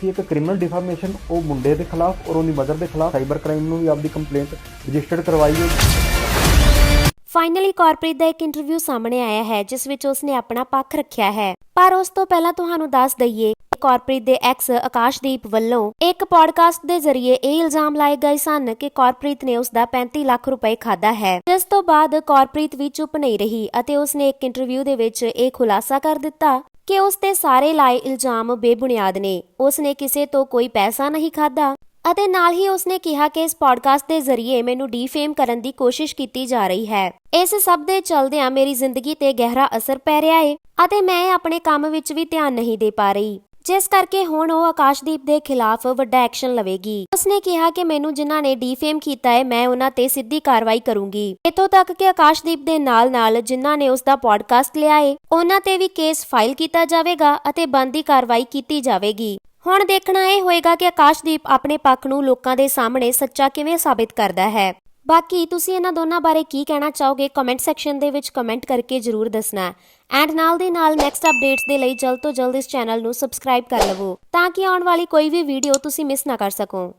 ਕਿ ਇੱਕ ਕ੍ਰਿਮੀਨਲ ਡਿਫਾਮੇਸ਼ਨ ਉਹ ਮੁੰਡੇ ਦੇ ਖਿਲਾਫ ਔਰ ਉਹਦੀ ਮਦਰ ਦੇ ਖਿਲਾਫ ਸਾਈਬਰ ਕ੍ਰਾਈਮ ਨੂੰ ਵੀ ਆਪਦੀ ਕੰਪਲੇਂਟ ਰਜਿਸਟਰਡ ਕਰਵਾਈ ਹੈ। ਫਾਈਨਲੀ ਕਾਰਪੋਰੇਟ ਦਾ ਇੱਕ ਇੰਟਰਵਿਊ ਸਾਹਮਣੇ ਆਇਆ ਹੈ, ਜਿਸ ਵਿੱਚ ਉਸਨੇ ਆਪਣਾ ਪੱਖ ਰੱਖਿਆ ਹੈ। ਪਰ ਉਸ ਤੋਂ ਪਹਿਲਾਂ ਤੁਹਾਨੂੰ ਦੱਸ ਦਈਏ ਕਾਰਪੋਰੇਟ ਦੇ ਐਕਸ ਆਕਾਸ਼ਦੀਪ ਵੱਲੋਂ ਇੱਕ ਪੋਡਕਾਸਟ ਦੇ ਜ਼ਰੀਏ ਇਹ ਇਲਜ਼ਾਮ ਲਾਏ ਗਏ ਸਨ ਕਿ ਕਾਰਪੋਰੇਟ ਨੇ ਉਸ ਦਾ 35 ਲੱਖ ਰੁਪਏ ਖਾਦਾ ਹੈ। ਜਿਸ ਤੋਂ ਬਾਅਦ ਕਾਰਪੋਰੇਟ ਵੀ ਚੁੱਪ ਨਹੀਂ ਰਹੀ ਅਤੇ ਉਸਨੇ ਇੱਕ ਇੰਟਰਵਿਊ ਦੇ ਵਿੱਚ ਇਹ ਖੁਲਾਸਾ ਕਰ ਦਿੱਤਾ ਕਿ ਉਸ ਤੇ ਸਾਰੇ ਲਾਏ ਇਲਜ਼ਾਮ ਬੇਬੁਨਿਆਦ ਨੇ। ਉਸਨੇ ਕਿਸੇ ਤੋਂ ਕੋਈ ਪੈਸਾ ਨਹੀਂ ਖਾਦਾ ਅਤੇ ਨਾਲ ਹੀ ਉਸਨੇ ਕਿਹਾ ਕਿ ਇਸ ਪੋਡਕਾਸਟ ਦੇ ਜ਼ਰੀਏ ਮੈਨੂੰ ਡੀਫੇਮ ਕਰਨ ਦੀ ਕੋਸ਼ਿਸ਼ ਕੀਤੀ ਜਾ ਰਹੀ ਹੈ। ਇਸ ਸਭ ਦੇ ਚਲਦਿਆਂ ਮੇਰੀ ਜ਼ਿੰਦਗੀ ਤੇ ਗਹਿਰਾ ਅਸਰ ਪੈ ਰਿਹਾ ਏ ਅਤੇ ਮੈਂ ਆਪਣੇ ਕੰਮ ਵਿੱਚ ਵੀ ਧਿਆਨ ਨਹੀਂ ਦੇ ਪਾ ਰਹੀ। ਜਿਸ ਕਰਕੇ ਹੁਣ ਉਹ ਆਕਾਸ਼ਦੀਪ ਦੇ ਖਿਲਾਫ ਵੱਡਾ ਐਕਸ਼ਨ ਲਵੇਗੀ। ਉਸਨੇ ਕਿਹਾ ਕਿ ਮੈਨੂੰ ਜਿਨ੍ਹਾਂ ਨੇ ਡੀਫੇਮ ਕੀਤਾ ਹੈ, ਮੈਂ ਉਹਨਾਂ ਤੇ ਸਿੱਧੀ ਕਾਰਵਾਈ ਕਰੂੰਗੀ। ਇਥੋਂ ਤੱਕ ਕਿ ਆਕਾਸ਼ਦੀਪ ਦੇ ਨਾਲ-ਨਾਲ ਜਿਨ੍ਹਾਂ ਨੇ ਉਸ ਦਾ ਪੋਡਕਾਸਟ ਲਿਆ ਏ, ਉਹਨਾਂ ਤੇ ਵੀ ਕੇਸ ਫਾਈਲ ਕੀਤਾ ਜਾਵੇਗਾ ਅਤੇ ਬੰਦੀ ਕਾਰਵਾਈ ਕੀਤੀ ਜਾਵੇਗੀ। ਹੁਣ ਦੇਖਣਾ ਇਹ ਹੋਏਗਾ ਕਿ ਆਕਾਸ਼ਦੀਪ ਆਪਣੇ ਪੱਖ ਨੂੰ ਲੋਕਾਂ ਦੇ ਸਾਹਮਣੇ ਸੱਚਾ ਕਿਵੇਂ ਸਾਬਿਤ ਕਰਦਾ ਹੈ। ਬਾਕੀ ਤੁਸੀਂ ਇਹਨਾਂ ਦੋਨਾਂ ਬਾਰੇ ਕੀ ਕਹਿਣਾ ਚਾਹੋਗੇ ਕਮੈਂਟ ਸੈਕਸ਼ਨ ਦੇ ਵਿੱਚ ਕਮੈਂਟ ਕਰਕੇ ਜਰੂਰ ਦੱਸਣਾ ਐਂਡ ਨਾਲ ਦੇ ਨਾਲ ਨੈਕਸਟ ਅਪਡੇਟਸ ਦੇ ਲਈ ਜਲਦ ਤੋਂ ਜਲਦ ਇਸ ਚੈਨਲ ਨੂੰ ਸਬਸਕ੍ਰਾਈਬ ਕਰ ਲਵੋ, ਤਾਂ ਕਿ ਆਉਣ ਵਾਲੀ ਕੋਈ ਵੀ ਵੀਡੀਓ ਤੁਸੀਂ ਮਿਸ ਨਾ ਕਰ ਸਕੋ।